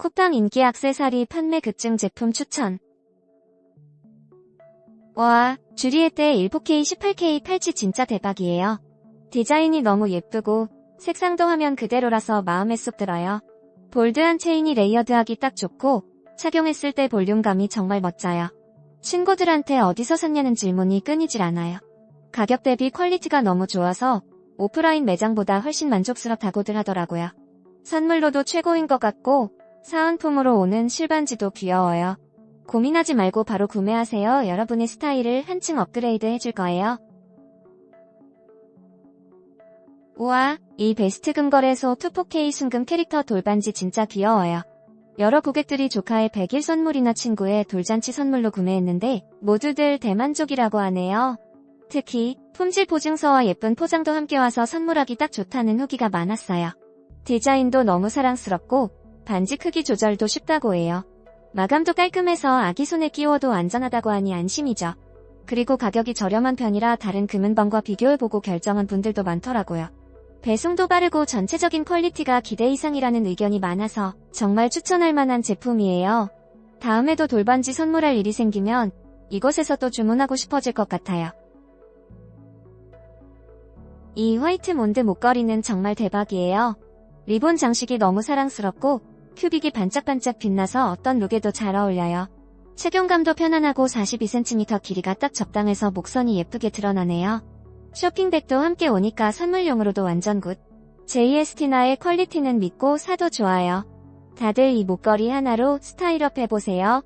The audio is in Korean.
쿠팡 인기 액세서리 판매 급증 제품 추천. 와, 주리에때 1포K 18K 팔찌 진짜 대박이에요. 디자인이 너무 예쁘고 색상도 화면 그대로라서 마음에 쏙 들어요. 볼드한 체인이 레이어드하기 딱 좋고 착용했을 때 볼륨감이 정말 멋져요. 친구들한테 어디서 샀냐는 질문이 끊이질 않아요. 가격 대비 퀄리티가 너무 좋아서 오프라인 매장보다 훨씬 만족스럽다고들 하더라고요. 선물로도 최고인 것 같고 사은품으로 오는 실반지도 귀여워요. 고민하지 말고 바로 구매하세요. 여러분의 스타일을 한층 업그레이드 해줄 거예요. 우와, 이 베스트 금거래소 2포K 순금 캐릭터 돌반지 진짜 귀여워요. 여러 고객들이 조카의 100일 선물이나 친구의 돌잔치 선물로 구매했는데 모두들 대만족이라고 하네요. 특히 품질 보증서와 예쁜 포장도 함께 와서 선물하기 딱 좋다는 후기가 많았어요. 디자인도 너무 사랑스럽고 반지 크기 조절도 쉽다고 해요. 마감도 깔끔해서 아기 손에 끼워도 안전하다고 하니 안심이죠. 그리고 가격이 저렴한 편이라 다른 금은방과 비교해보고 결정한 분들도 많더라고요. 배송도 빠르고 전체적인 퀄리티가 기대 이상이라는 의견이 많아서 정말 추천할 만한 제품이에요. 다음에도 돌반지 선물할 일이 생기면 이곳에서 또 주문하고 싶어질 것 같아요. 이 화이트 몬드 목걸이는 정말 대박이에요. 리본 장식이 너무 사랑스럽고 큐빅이 반짝반짝 빛나서 어떤 룩에도 잘 어울려요. 착용감도 편안하고 42cm 길이가 딱 적당해서 목선이 예쁘게 드러나네요. 쇼핑백도 함께 오니까 선물용으로도 완전 굿. JST나의 퀄리티는 믿고 사도 좋아요. 다들 이 목걸이 하나로 스타일업 해보세요.